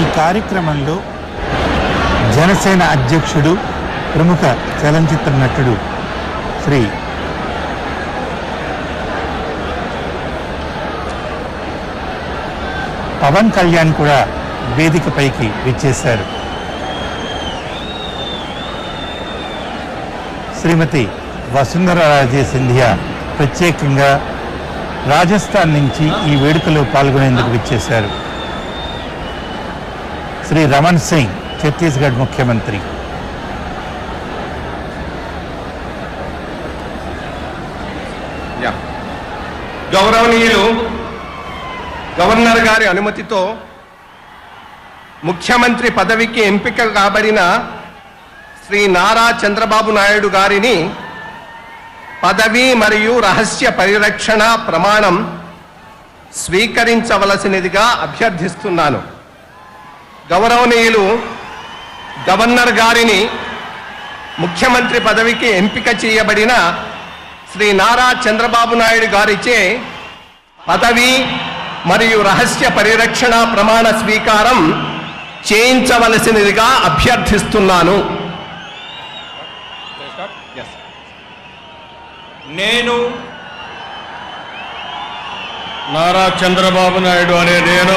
ఈ కార్యక్రమంలో జనసేన అధ్యక్షుడు ప్రముఖ చలనచిత్ర నటుడు శ్రీ పవన్ కళ్యాణ్ కూడా వేదికపైకి విచ్చేశారు. శ్రీమతి వసుంధరారాజే సింధియా ప్రత్యేకంగా రాజస్థాన్ నుంచి ఈ వేడుకలో పాల్గొనేందుకు విచ్చేశారు. శ్రీ రమణ్ సింగ్ ఛత్తీస్గఢ్ ముఖ్యమంత్రి. గౌరవనీయులు గవర్నర్ గారి అనుమతితో ముఖ్యమంత్రి పదవికి ఎంపిక కాబడిన శ్రీ నారా చంద్రబాబు నాయుడు గారిని పదవి మరియు రహస్య పరిరక్షణ ప్రమాణం స్వీకరించవలసినదిగా అభ్యర్థిస్తున్నాను. గౌరవనీయులు గవర్నర్ గారిని ముఖ్యమంత్రి పదవికి ఎంపిక చేయబడిన శ్రీ నారా చంద్రబాబు నాయుడు గారిచే పదవి మరియు రహస్య పరిరక్షణ ప్రమాణ స్వీకారం చేయించవలసినదిగా అభ్యర్థిస్తున్నాను. నేను నారా చంద్రబాబు నాయుడు అనే నేను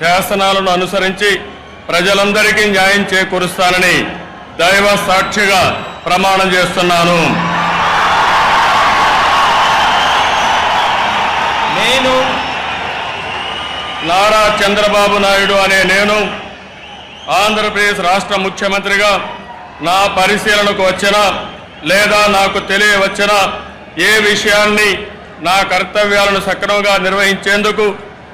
శాసనాలను అనుసరించి ప్రజలందరికీ న్యాయం చేకూరుస్తానని దైవ సాక్షిగా ప్రమాణం చేస్తున్నాను. నేను నారా చంద్రబాబు నాయుడు అనే నేను ఆంధ్రప్రదేశ్ రాష్ట్ర ముఖ్యమంత్రిగా నా పరిశీలనకు వచ్చిన లేదా నాకు తెలియవచ్చిన ఏ విషయాన్ని నా కర్తవ్యాలను సక్రమంగా నిర్వహించేందుకు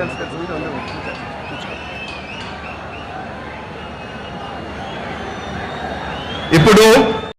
ganz, ganz ruhig und dann